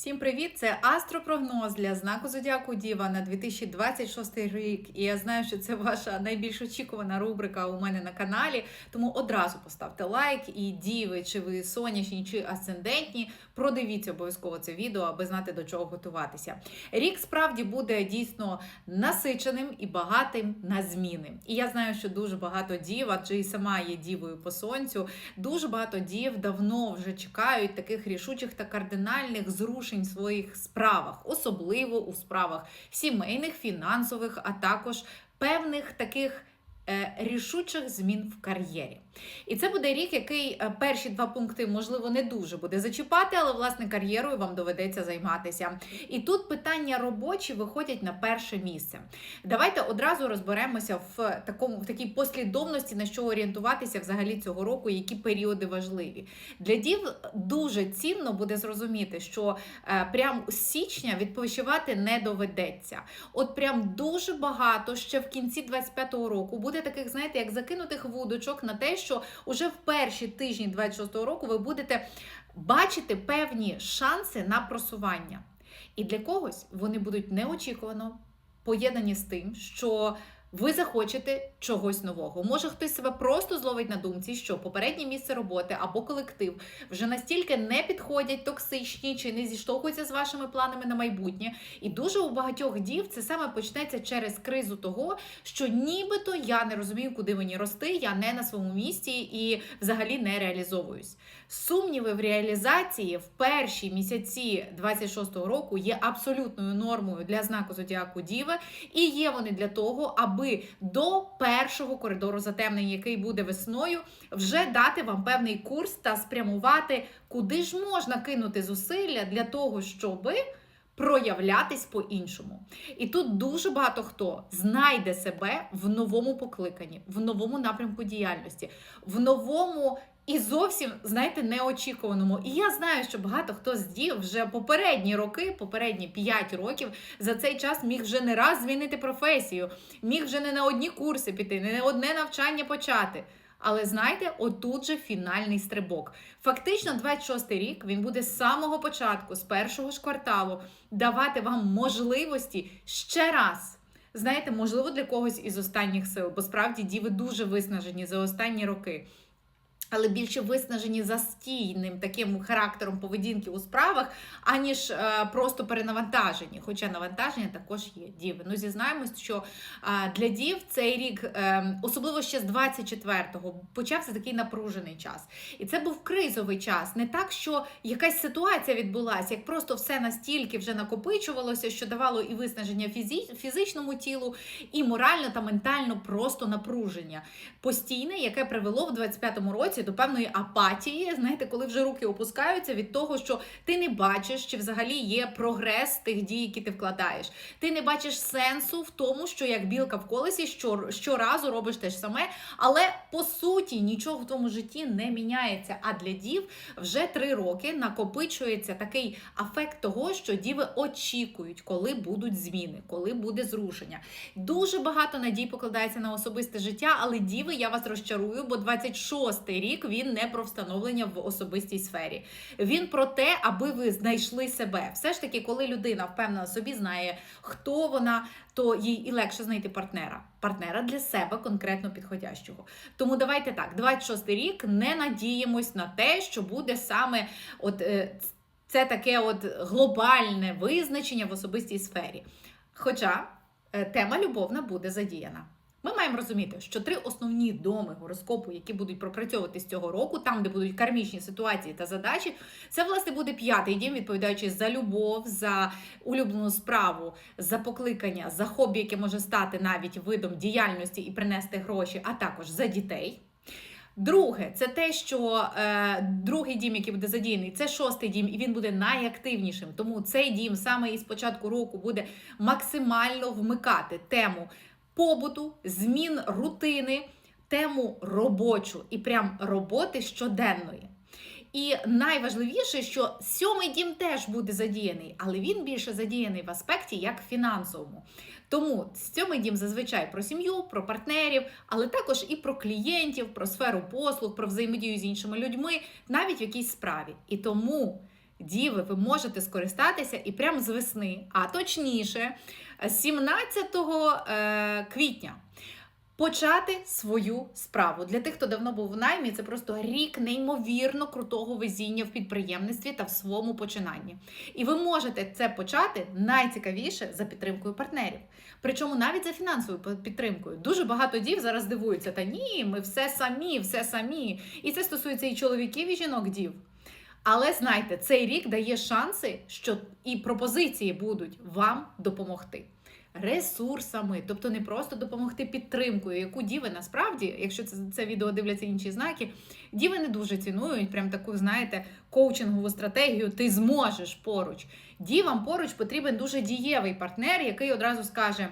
Всім привіт! Це астропрогноз для знаку Зодіаку Діва на 2026 рік. І я знаю, що це ваша найбільш очікувана рубрика у мене на каналі. Тому одразу поставте лайк і діви, чи ви сонячні, чи асцендентні. Продивіться обов'язково це відео, аби знати до чого готуватися. Рік справді буде дійсно насиченим і багатим на зміни. І я знаю, що дуже багато дів, адже і сама є дівою по сонцю. Дуже багато дів давно вже чекають таких рішучих та кардинальних зрушень в своїх справах, особливо у справах сімейних, фінансових, а також певних таких. Е, Рішучих змін в кар'єрі. І це буде рік, який е, перші два пункти, можливо, не дуже буде зачіпати, але власне кар'єрою вам доведеться займатися. І тут питання робочі виходять на перше місце. Давайте одразу розберемося в такому в такій послідовності, на що орієнтуватися взагалі цього року, які періоди важливі. Для дів дуже цінно буде зрозуміти, що е, прям з січня відпочивати не доведеться. От прям дуже багато ще в кінці 25-го року буде таких, знаєте, як закинутих вудочок на те, що уже в перші тижні 26-го року ви будете бачити певні шанси на просування. І для когось вони будуть неочікувано поєднані з тим, що ви захочете чогось нового. Може, хтось себе просто зловить на думці, що попереднє місце роботи або колектив вже настільки не підходять, токсичні чи не зіштовхуються з вашими планами на майбутнє. І дуже у багатьох дів це саме почнеться через кризу того, що нібито я не розумію, куди мені рости, я не на своєму місці і взагалі не реалізовуюсь. Сумніви в реалізації в перші місяці 26-го року є абсолютною нормою для знаку зодіаку Діви, і є вони для того, аби до першого коридору затемнення, який буде весною, вже дати вам певний курс та спрямувати, куди ж можна кинути зусилля для того, щоби. Проявлятись по-іншому. І тут дуже багато хто знайде себе в новому покликанні, в новому напрямку діяльності, в новому і зовсім, знаєте, неочікуваному. І я знаю, що багато хто з дів вже попередні роки, попередні 5 років за цей час міг вже не раз змінити професію, міг вже не на одні курси піти, не на одне навчання почати. Але знаєте, отут же фінальний стрибок. Фактично, 26-й рік він буде з самого початку, з першого ж кварталу, давати вам можливості ще раз. Знаєте, можливо, для когось із останніх сил, бо справді діви дуже виснажені за останні роки. Але більше виснажені застійним таким характером поведінки у справах, аніж е, просто перенавантажені. Хоча навантаження також є діви. Ну, зізнаємось, що е, для дів цей рік, е, особливо ще з 24-го, почався такий напружений час. І це був кризовий час. Не так, що якась ситуація відбулася, як просто все настільки вже накопичувалося, що давало і виснаження фізі- фізичному тілу, і морально та ментально просто напруження постійне, яке привело в 25-му році до певної апатії. Знаєте, коли вже руки опускаються від того, що ти не бачиш, чи взагалі є прогрес тих дій, які ти вкладаєш. Ти не бачиш сенсу в тому, що як білка в колесі, що щоразу робиш те ж саме, але по суті нічого в твоєму житті не міняється. А для дів вже три роки накопичується такий афект того, що діви очікують, коли будуть зміни, коли буде зрушення. Дуже багато надій покладається на особисте життя, але діви, я вас розчарую, бо 26-й рік він не про встановлення в особистій сфері. Він про те, аби ви знайшли себе. Все ж таки, коли людина впевнена собі знає, хто вона, то їй і легше знайти партнера. Партнера для себе конкретно підходящого. Тому давайте так, 26-й рік не надіємось на те, що буде саме от. е, Це таке от глобальне визначення в особистій сфері. Хоча е, тема любовна буде задіяна. Ми маємо розуміти, що три основні доми гороскопу, які будуть пропрацьовуватись цього року, там, де будуть кармічні ситуації та задачі, це власне буде п'ятий дім, відповідаючи за любов, за улюблену справу, за покликання, за хобі, яке може стати навіть видом діяльності і принести гроші, а також за дітей. Друге, це те, що е, другий дім, який буде задіяний, це шостий дім, і він буде найактивнішим. Тому цей дім саме із початку року буде максимально вмикати тему побуту, змін рутини, тему робочу і прям роботи щоденної. І найважливіше, що сьомий дім теж буде задіяний, але він більше задіяний в аспекті як фінансовому. Тому сьомий дім зазвичай про сім'ю, про партнерів, але також і про клієнтів, про сферу послуг, про взаємодію з іншими людьми, навіть в якійсь справі. І тому Діви, ви можете скористатися і прямо з весни, а точніше, 17 е, квітня. Почати свою справу для тих, хто давно був в наймі, це просто рік неймовірно крутого везіння в підприємництві та в своєму починанні. І ви можете це почати найцікавіше за підтримкою партнерів. Причому навіть за фінансовою підтримкою. Дуже багато дів зараз дивуються: та ні, ми все самі, все самі. І це стосується і чоловіків, і жінок дів. Але знайте, цей рік дає шанси, що і пропозиції будуть вам допомогти. Ресурсами, тобто не просто допомогти підтримкою, яку діви насправді, якщо це це відео дивляться інші знаки, діви не дуже цінують прям таку, знаєте, коучингову стратегію. Ти зможеш поруч. Дівам поруч потрібен дуже дієвий партнер, який одразу скаже.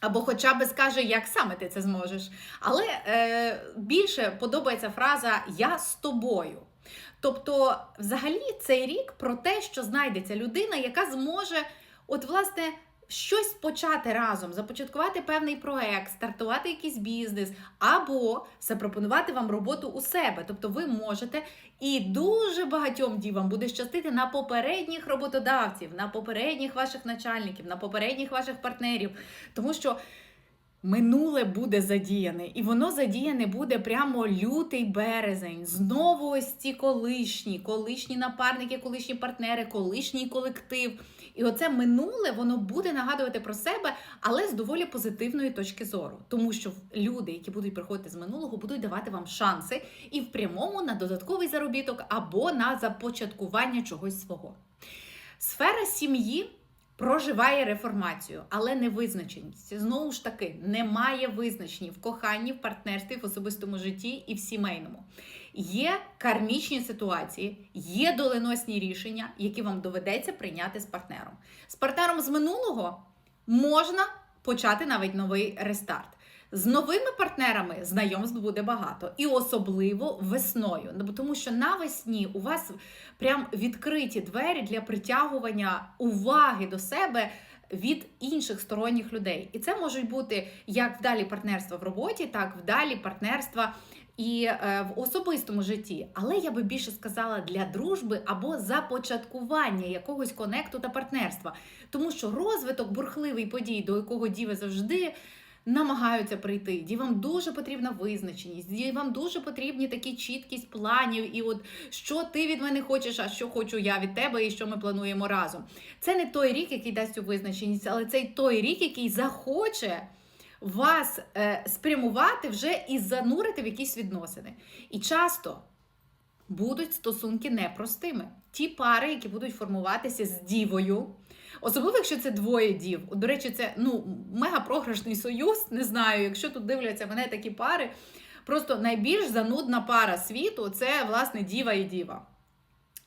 Або хоча б скаже, як саме ти це зможеш. Але е, більше подобається фраза Я з тобою. Тобто, взагалі, цей рік про те, що знайдеться людина, яка зможе, от, власне, щось почати разом, започаткувати певний проект, стартувати якийсь бізнес, або запропонувати вам роботу у себе. Тобто, ви можете і дуже багатьом дівам буде щастити на попередніх роботодавців, на попередніх ваших начальників, на попередніх ваших партнерів, тому що. Минуле буде задіяне, і воно задіяне буде прямо лютий березень. Знову ось ці колишні, колишні напарники, колишні партнери, колишній колектив. І оце минуле воно буде нагадувати про себе, але з доволі позитивної точки зору. Тому що люди, які будуть приходити з минулого, будуть давати вам шанси і в прямому на додатковий заробіток або на започаткування чогось свого. Сфера сім'ї проживає реформацію, але не визначеність. Знову ж таки, немає визначені в коханні, в партнерстві, в особистому житті і в сімейному. Є кармічні ситуації, є доленосні рішення, які вам доведеться прийняти з партнером. З партнером з минулого можна почати навіть новий рестарт. З новими партнерами знайомств буде багато, і особливо весною. Ну, тому що навесні у вас прям відкриті двері для притягування уваги до себе. Від інших сторонніх людей, і це можуть бути як вдалі партнерства в роботі, так вдалі партнерства і е, в особистому житті. Але я би більше сказала для дружби або започаткування якогось конекту та партнерства, тому що розвиток бурхливий подій, до якого діви завжди намагаються прийти. Дівам дуже потрібна визначеність, дівам дуже потрібні такі чіткість планів, і от що ти від мене хочеш, а що хочу я від тебе, і що ми плануємо разом. Це не той рік, який дасть цю визначеність, але це той рік, який захоче. Вас е, спрямувати вже і занурити в якісь відносини. І часто будуть стосунки непростими. Ті пари, які будуть формуватися з дівою, Особливо, якщо це двоє дів. До речі, це ну, мега програшний союз. Не знаю, якщо тут дивляться мене такі пари. Просто найбільш занудна пара світу це, власне, діва і діва.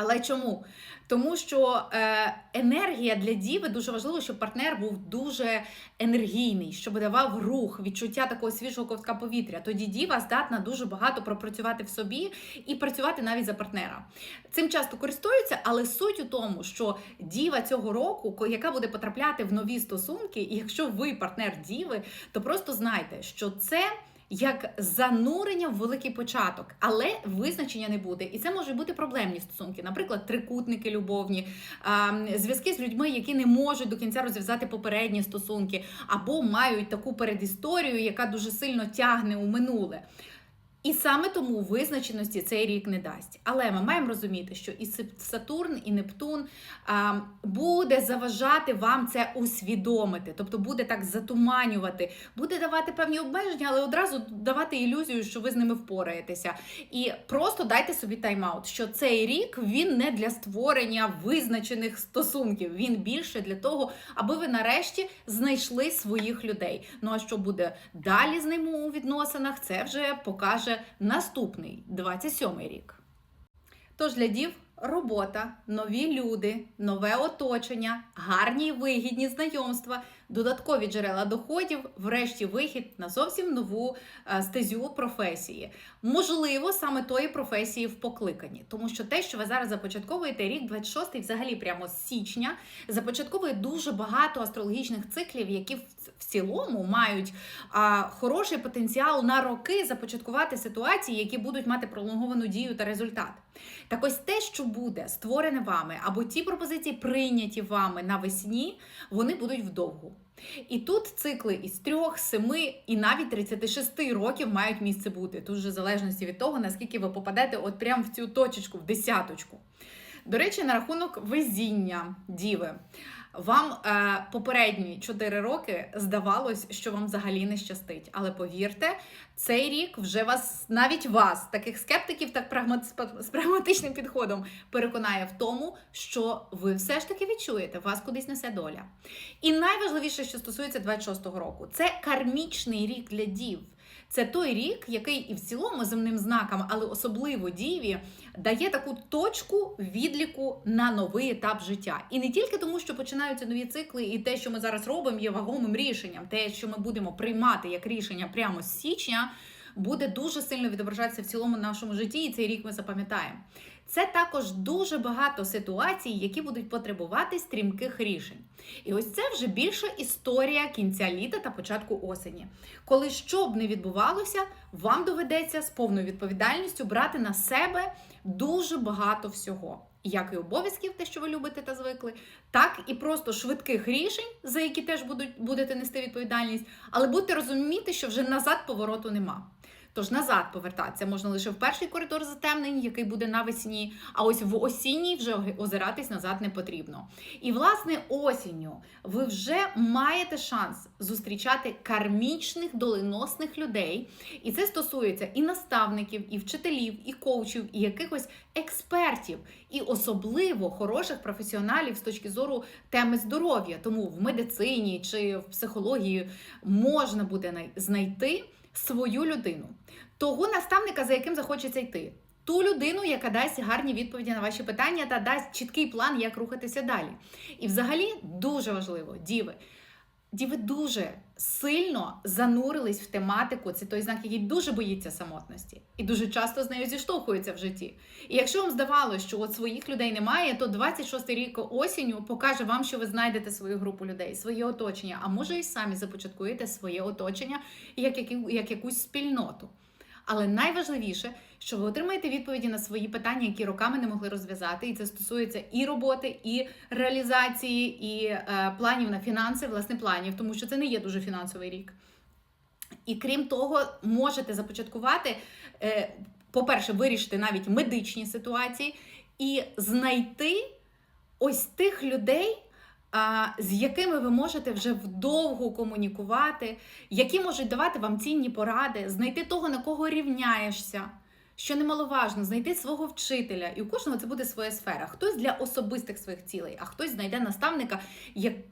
Але чому? Тому що е, енергія для діви дуже важливо, щоб партнер був дуже енергійний, щоб давав рух, відчуття такого свіжого ковтка повітря. Тоді діва здатна дуже багато пропрацювати в собі і працювати навіть за партнера. Цим часто користуються, але суть у тому, що діва цього року, яка буде потрапляти в нові стосунки, і якщо ви партнер діви, то просто знайте, що це як занурення в великий початок, але визначення не буде. І це можуть бути проблемні стосунки, наприклад, трикутники любовні, зв'язки з людьми, які не можуть до кінця розв'язати попередні стосунки, або мають таку передісторію, яка дуже сильно тягне у минуле. І саме тому визначеності цей рік не дасть. Але ми маємо розуміти, що і Сатурн, і Нептун буде заважати вам це усвідомити, тобто буде так затуманювати, буде давати певні обмеження, але одразу давати ілюзію, що ви з ними впораєтеся. І просто дайте собі тайм-аут, що цей рік він не для створення визначених стосунків. Він більше для того, аби ви нарешті знайшли своїх людей. Ну а що буде далі з ними у відносинах, це вже покаже покаже наступний 27-й рік. Тож для дів робота, нові люди, нове оточення, гарні і вигідні знайомства додаткові джерела доходів, врешті вихід на зовсім нову е, стезю професії. Можливо, саме тої професії в покликанні, тому що те, що ви зараз започатковуєте, рік 26 взагалі прямо з січня, започатковує дуже багато астрологічних циклів, які в цілому мають а, хороший потенціал на роки започаткувати ситуації, які будуть мати пролонговану дію та результат. Так ось те, що буде створене вами, або ті пропозиції прийняті вами навесні, вони будуть вдовгу. І тут цикли із 3, 7 і навіть 36 років мають місце бути. Тут вже в залежності від того, наскільки ви попадете от прямо в цю точечку, в десяточку. До речі, на рахунок везіння, діви. Вам е, попередні 4 роки здавалось, що вам взагалі не щастить. Але повірте, цей рік вже вас, навіть вас, таких скептиків, так прагмат, з прагматичним підходом, переконає в тому, що ви все ж таки відчуєте, вас кудись несе доля. І найважливіше, що стосується 26-го року, це кармічний рік для дів. Це той рік, який і в цілому земним знакам, але особливо діві, дає таку точку відліку на новий етап життя. І не тільки тому, що починаються нові цикли, і те, що ми зараз робимо, є вагомим рішенням. Те, що ми будемо приймати як рішення прямо з січня, буде дуже сильно відображатися в цілому нашому житті, і цей рік ми запам'ятаємо. Це також дуже багато ситуацій, які будуть потребувати стрімких рішень. І ось це вже більша історія кінця літа та початку осені. Коли що б не відбувалося, вам доведеться з повною відповідальністю брати на себе дуже багато всього. Як і обов'язків, те, що ви любите та звикли, так і просто швидких рішень, за які теж будуть, будете нести відповідальність, але будьте розуміти, що вже назад повороту нема. Тож назад повертатися можна лише в перший коридор затемнень, який буде навесні, а ось в осінній вже озиратись назад не потрібно. І, власне, осінню ви вже маєте шанс зустрічати кармічних доленосних людей. І це стосується і наставників, і вчителів, і коучів, і якихось експертів, і особливо хороших професіоналів з точки зору теми здоров'я. Тому в медицині чи в психології можна буде знайти свою людину, того наставника, за яким захочеться йти. Ту людину, яка дасть гарні відповіді на ваші питання та дасть чіткий план, як рухатися далі. І взагалі дуже важливо, діви. Діви дуже сильно занурились в тематику. Це той знак, який дуже боїться самотності і дуже часто з нею зіштовхується в житті. І якщо вам здавалося, що от своїх людей немає, то 26 рік осінню покаже вам, що ви знайдете свою групу людей, своє оточення, а може і самі започаткуєте своє оточення як, як, як якусь спільноту. Але найважливіше, що ви отримаєте відповіді на свої питання, які роками не могли розв'язати, і це стосується і роботи, і реалізації, і е, планів на фінанси, власне, планів, тому що це не є дуже фінансовий рік. І крім того, можете започаткувати, е, по-перше, вирішити навіть медичні ситуації і знайти ось тих людей з якими ви можете вже вдовго комунікувати, які можуть давати вам цінні поради, знайти того, на кого рівняєшся. Що немаловажно, знайти свого вчителя, і у кожного це буде своя сфера. Хтось для особистих своїх цілей, а хтось знайде наставника,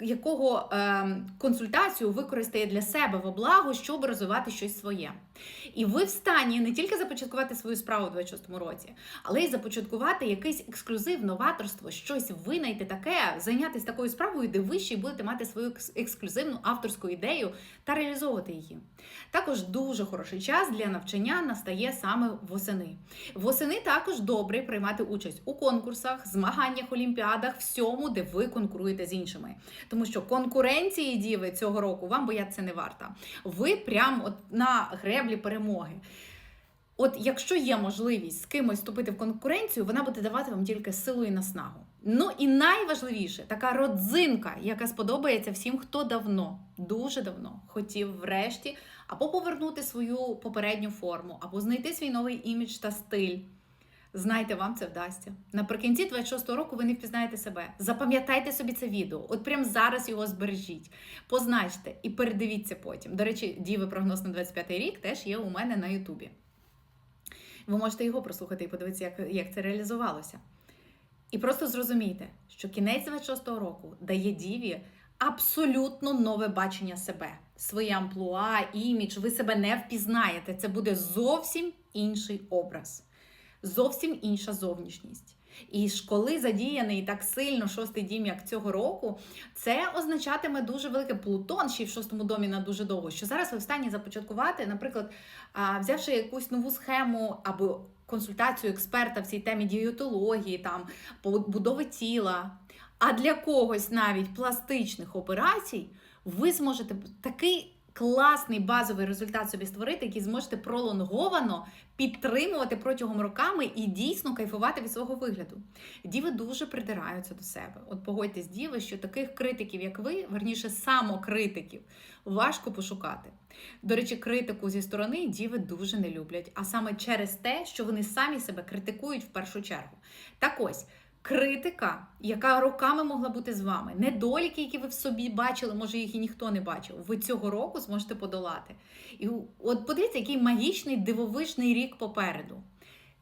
якого е, консультацію використає для себе в благо, щоб розвивати щось своє. І ви в стані не тільки започаткувати свою справу у 26-му році, але й започаткувати якийсь ексклюзив, новаторство, щось винайти таке, зайнятися такою справою, де ви ще будете мати свою ексклюзивну авторську ідею та реалізовувати її. Також дуже хороший час для навчання настає саме восени. Восени також добре приймати участь у конкурсах, змаганнях, олімпіадах, всьому, де ви конкуруєте з іншими. Тому що конкуренції діви цього року вам боятися не варто. Ви прямо от на греблі перемоги. От якщо є можливість з кимось вступити в конкуренцію, вона буде давати вам тільки силу і наснагу. Ну і найважливіше така родзинка, яка сподобається всім, хто давно, дуже давно хотів врешті або повернути свою попередню форму, або знайти свій новий імідж та стиль. Знайте, вам це вдасться. Наприкінці 26-го року ви не впізнаєте себе. Запам'ятайте собі це відео. От прямо зараз його збережіть, позначте і передивіться потім. До речі, діви прогноз на 25-й рік теж є у мене на Ютубі. Ви можете його прослухати і подивитися, як, як це реалізувалося. І просто зрозумійте, що кінець 26-го року дає діві абсолютно нове бачення себе, своє амплуа, імідж. Ви себе не впізнаєте. Це буде зовсім інший образ, зовсім інша зовнішність. І ж коли задіяний так сильно шостий дім, як цього року, це означатиме дуже велике Плутон ще й в шостому домі на дуже довго. Що зараз ви в стані започаткувати, наприклад, взявши якусь нову схему або консультацію експерта в цій темі дієтології, там будови тіла. А для когось навіть пластичних операцій ви зможете такий класний базовий результат собі створити, який зможете пролонговано підтримувати протягом роками і дійсно кайфувати від свого вигляду. Діви дуже придираються до себе. От погодьтесь, діви, що таких критиків, як ви, верніше самокритиків, важко пошукати. До речі, критику зі сторони діви дуже не люблять, а саме через те, що вони самі себе критикують в першу чергу. Так ось. Критика, яка роками могла бути з вами, недоліки, які ви в собі бачили, може їх і ніхто не бачив. Ви цього року зможете подолати. І от подивіться, який магічний дивовижний рік попереду.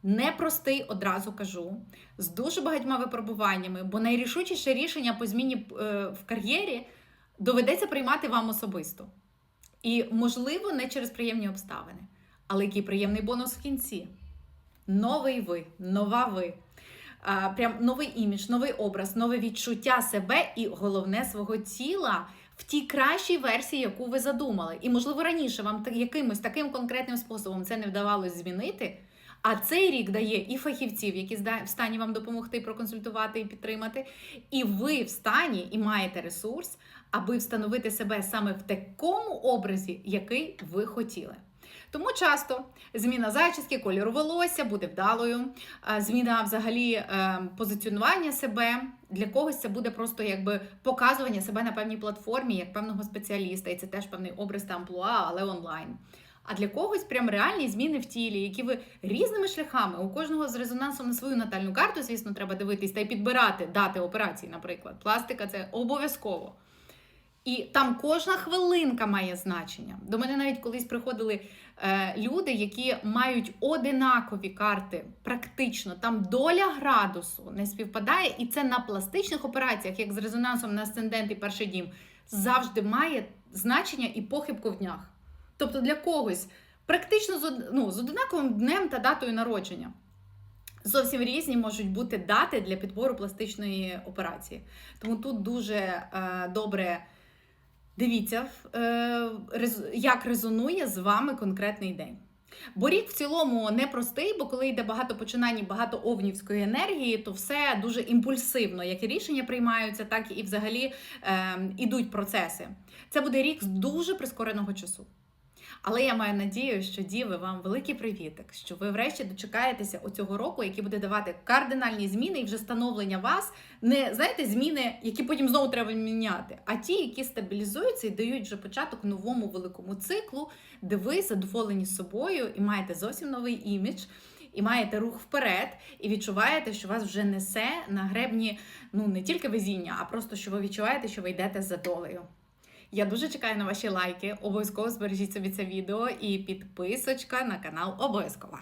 Непростий, одразу кажу, з дуже багатьма випробуваннями, бо найрішучіше рішення по зміні е, в кар'єрі доведеться приймати вам особисто. І, можливо, не через приємні обставини. Але який приємний бонус в кінці. Новий ви, нова ви а, прям новий імідж, новий образ, нове відчуття себе і головне свого тіла в тій кращій версії, яку ви задумали. І, можливо, раніше вам якимось таким конкретним способом це не вдавалось змінити. А цей рік дає і фахівців, які в стані вам допомогти, проконсультувати і підтримати. І ви в стані і маєте ресурс, аби встановити себе саме в такому образі, який ви хотіли. Тому часто зміна зачіски, кольору волосся буде вдалою. Зміна взагалі е, позиціонування себе для когось це буде просто якби показування себе на певній платформі, як певного спеціаліста, і це теж певний образ та амплуа, але онлайн. А для когось прям реальні зміни в тілі, які ви різними шляхами у кожного з резонансом на свою натальну карту, звісно, треба дивитись та й підбирати дати операції, наприклад. Пластика це обов'язково. І там кожна хвилинка має значення. До мене навіть колись приходили люди, які мають одинакові карти, практично там доля градусу не співпадає, і це на пластичних операціях, як з резонансом на асцендент і перший дім, завжди має значення і похибку в днях. Тобто для когось практично з, ну, з одинаковим днем та датою народження. Зовсім різні можуть бути дати для підбору пластичної операції. Тому тут дуже е, добре. Дивіться, е, як резонує з вами конкретний день. Бо рік в цілому непростий, бо коли йде багато починань, і багато овнівської енергії, то все дуже імпульсивно, як і рішення приймаються, так і взагалі е, ідуть процеси. Це буде рік з дуже прискореного часу. Але я маю надію, що діви вам великий привітик, що ви врешті дочекаєтеся оцього року, який буде давати кардинальні зміни і вже становлення вас, не знаєте, зміни, які потім знову треба міняти, а ті, які стабілізуються і дають вже початок новому великому циклу, де ви задоволені собою і маєте зовсім новий імідж. І маєте рух вперед, і відчуваєте, що вас вже несе на гребні ну не тільки везіння, а просто що ви відчуваєте, що ви йдете за долею. Я дуже чекаю на ваші лайки. Обов'язково збережіть собі це відео і підписочка на канал обов'язкова.